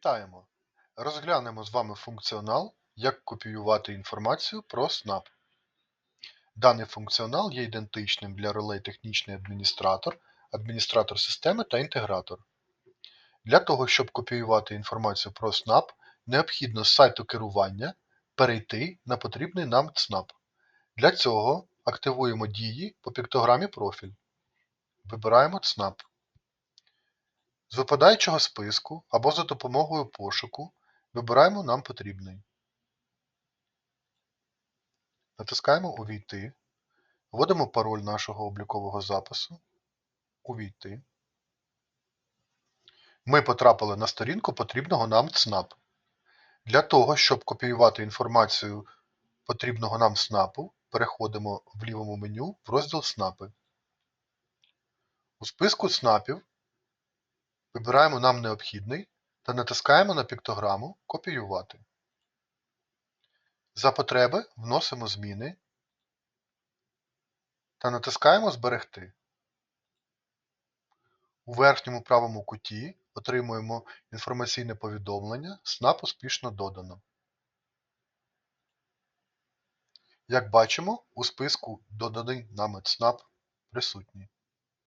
Вітаємо! Розглянемо з вами функціонал, як копіювати інформацію про СНАП. Даний функціонал є ідентичним для ролей технічний адміністратор, адміністратор системи та інтегратор. Для того, щоб копіювати інформацію про СНАП, необхідно з сайту керування перейти на потрібний нам ЦНАП. Для цього активуємо дії по піктограмі профіль. Вибираємо ЦНАП. З випадаючого списку або за допомогою пошуку вибираємо нам потрібний. Натискаємо Увійти. Вводимо пароль нашого облікового запису. Увійти. Ми потрапили на сторінку потрібного нам ЦНАП. Для того, щоб копіювати інформацію потрібного нам СНАПу, переходимо в лівому меню в розділ СНАПи. У списку СНАПів Вибираємо нам необхідний та натискаємо на піктограму Копіювати. За потреби вносимо зміни та натискаємо Зберегти. У верхньому правому куті отримуємо інформаційне повідомлення СНАП успішно додано. Як бачимо, у списку доданий нами ЦНАП присутній.